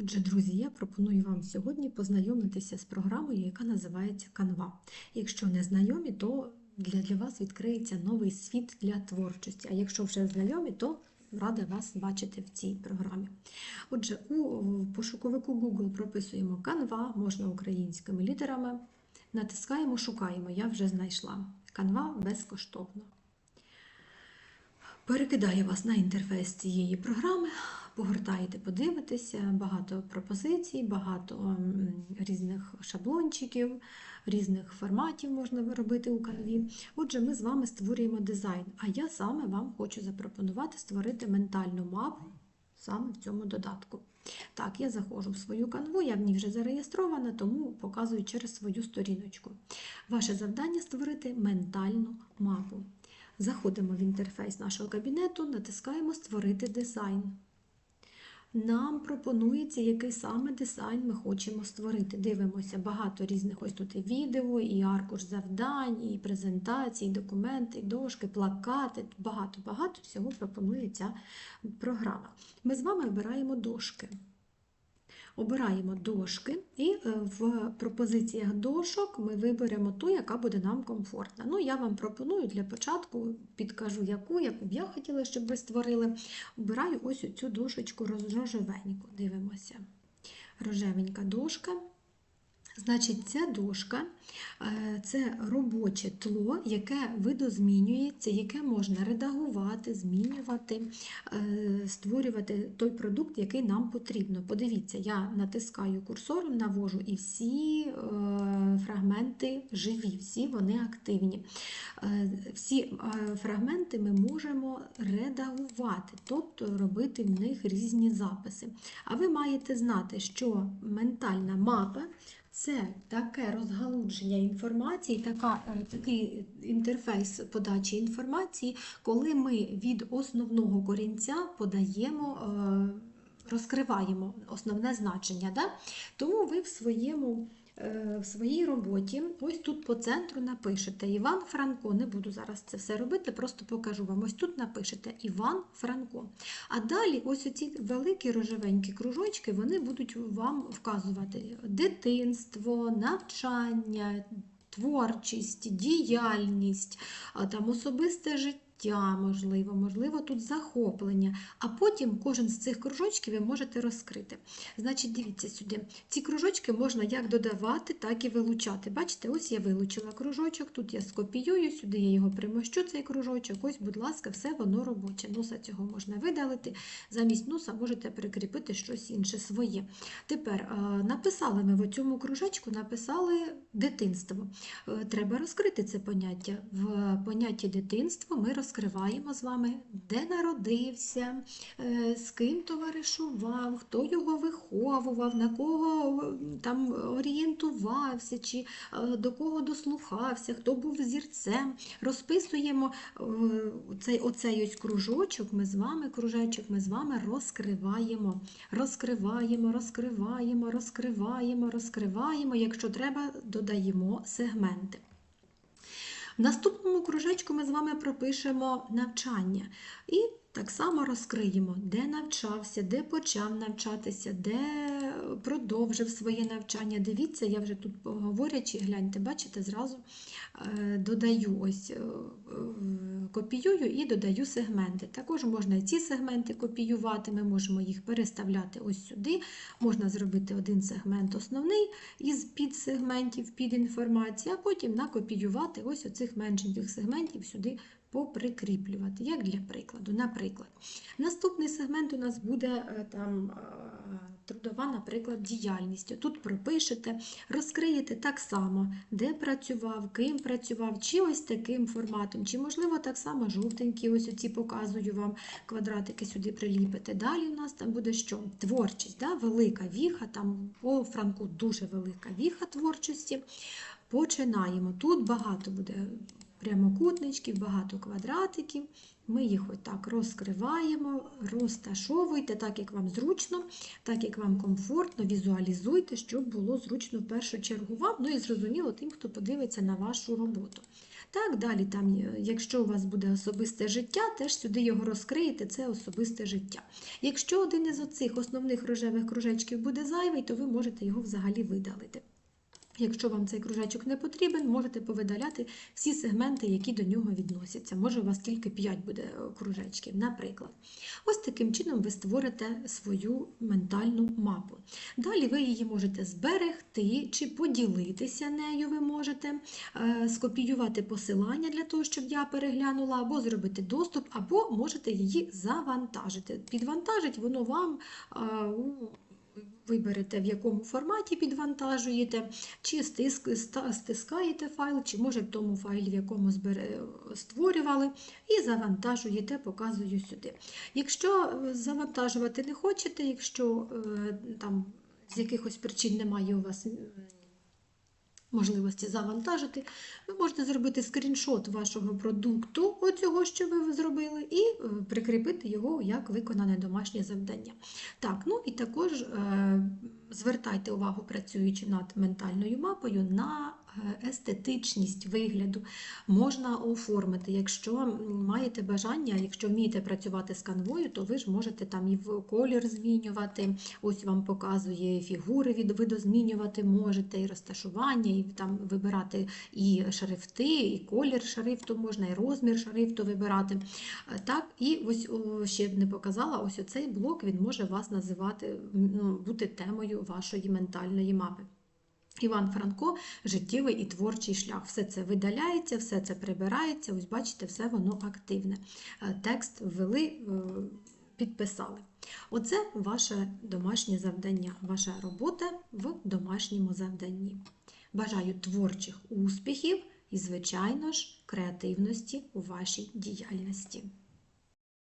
Отже, друзі, я пропоную вам сьогодні познайомитися з програмою, яка називається Canva. Якщо не знайомі, то для, для вас відкриється новий світ для творчості. А якщо вже знайомі, то рада вас бачити в цій програмі. Отже, у пошуковику Google прописуємо Canva, можна українськими літерами. Натискаємо, шукаємо. Я вже знайшла. Canva безкоштовно. Перекидаю вас на інтерфейс цієї програми, погортаєте, подивитеся, багато пропозицій, багато різних шаблончиків, різних форматів можна робити у канві. Отже, ми з вами створюємо дизайн, а я саме вам хочу запропонувати створити ментальну мапу саме в цьому додатку. Так, я заходжу в свою канву, я в ній вже зареєстрована, тому показую через свою сторіночку. Ваше завдання створити ментальну мапу. Заходимо в інтерфейс нашого кабінету, натискаємо Створити дизайн. Нам пропонується, який саме дизайн ми хочемо створити. Дивимося багато різних ось тут і відео, і аркуш завдань, і презентації, і документи, і дошки, плакати. Багато-багато всього пропонує ця програма. Ми з вами обираємо дошки. Обираємо дошки, і е, в пропозиціях дошок ми виберемо ту, яка буде нам комфортна. Ну, я вам пропоную для початку, підкажу, яку, яку б я хотіла, щоб ви створили. Обираю ось цю дошечку рожевеньку. Дивимося. Рожевенька дошка. Значить, ця дошка е, це робоче тло, яке видозмінюється, яке можна редагувати, змінювати, е, створювати той продукт, який нам потрібно. Подивіться, я натискаю курсором, навожу і всі е, фрагменти живі, всі вони активні. Всі фрагменти ми можемо редагувати, тобто робити в них різні записи. А ви маєте знати, що ментальна мапа. Це таке розгалудження інформації, така, такий інтерфейс подачі інформації, коли ми від основного корінця подаємо, розкриваємо основне значення. Да? Тому ви в своєму. В своїй роботі, ось тут по центру напишете Іван Франко. Не буду зараз це все робити, просто покажу вам. Ось тут напишете Іван Франко. А далі, ось оці великі рожевенькі кружочки, вони будуть вам вказувати дитинство, навчання, творчість, діяльність, там особисте життя. Можливо, можливо, тут захоплення, а потім кожен з цих кружочків ви можете розкрити. Значить, дивіться сюди. Ці кружочки можна як додавати, так і вилучати. Бачите, ось я вилучила кружочок, тут я скопіюю, сюди я його примощу, цей кружочок. Ось, будь ласка, все воно робоче. Носа цього можна видалити. Замість носа можете прикріпити щось інше своє. Тепер написали ми в цьому кружочку, написали дитинство. Треба розкрити це поняття. В понятті дитинства ми розкриваємо розкриваємо з вами, де народився, з ким товаришував, хто його виховував, на кого там орієнтувався, чи до кого дослухався, хто був зірцем. Розписуємо цей оцей ось кружочок, ми з вами, кружечок, ми з вами розкриваємо, розкриваємо, розкриваємо, розкриваємо, розкриваємо. Якщо треба, додаємо сегменти. Наступному кружечку ми з вами пропишемо навчання. І так само розкриємо, де навчався, де почав навчатися, де продовжив своє навчання. Дивіться, я вже тут говорячи, гляньте, бачите, зразу додаю ось копіюю і додаю сегменти. Також можна ці сегменти копіювати, ми можемо їх переставляти ось сюди. Можна зробити один сегмент основний із підсегментів, під інформації, а потім накопіювати ось оцих меншеньких сегментів сюди поприкріплювати, як для прикладу. Наприклад, наступний сегмент у нас буде там трудова, наприклад, діяльність. Тут пропишете, розкриєте так само, де працював, ким працював, чи ось таким форматом, чи, можливо, так само жовтенькі, ось оці показую вам квадратики сюди приліпите. Далі у нас там буде що? Творчість, да? велика віха, там по франку дуже велика віха творчості. Починаємо. Тут багато буде прямокутничків, багато квадратиків. Ми їх отак розкриваємо, розташовуйте так, як вам зручно, так як вам комфортно, візуалізуйте, щоб було зручно в першу чергу вам, ну і зрозуміло тим, хто подивиться на вашу роботу. Так, далі, там, е, якщо у вас буде особисте життя, теж сюди його розкриєте, це особисте життя. Якщо один із оцих основних рожевих кружечків буде зайвий, то ви можете його взагалі видалити. Якщо вам цей кружечок не потрібен, можете повидаляти всі сегменти, які до нього відносяться. Може, у вас тільки 5 буде е, кружечків, наприклад. Ось таким чином ви створите свою ментальну мапу. Далі ви її можете зберегти чи поділитися нею. Ви можете е, скопіювати посилання для того, щоб я переглянула, або зробити доступ, або можете її завантажити. Підвантажить воно вам. е, Виберете, в якому форматі підвантажуєте, чи стискаєте файл, чи може в тому файлі, в якому створювали, і завантажуєте, показую сюди. Якщо е, завантажувати не хочете, якщо е, там з якихось причин немає у вас можливості завантажити, ви можете зробити скріншот вашого продукту, оцього, що ви зробили, і е, прикріпити його як виконане домашнє завдання. Так, ну і також е, звертайте увагу, працюючи над ментальною мапою, на естетичність вигляду. Можна оформити, якщо маєте бажання, якщо вмієте працювати з канвою, то ви ж можете там і в колір змінювати. Ось вам показує фігури від видозмінювати можете, і розташування, і там вибирати і шрифти, і колір шрифту можна, і розмір шрифту вибирати. Так, і ось ще б не показала, ось оцей блок він може вас називати, ну, бути темою вашої ментальної мапи. Іван Франко життєвий і творчий шлях. Все це видаляється, все це прибирається. Ось бачите, все воно активне. Е, Текст ввели, е, підписали. Оце ваше домашнє завдання, ваша робота в домашньому завданні. Бажаю творчих успіхів і, звичайно ж, креативності у вашій діяльності.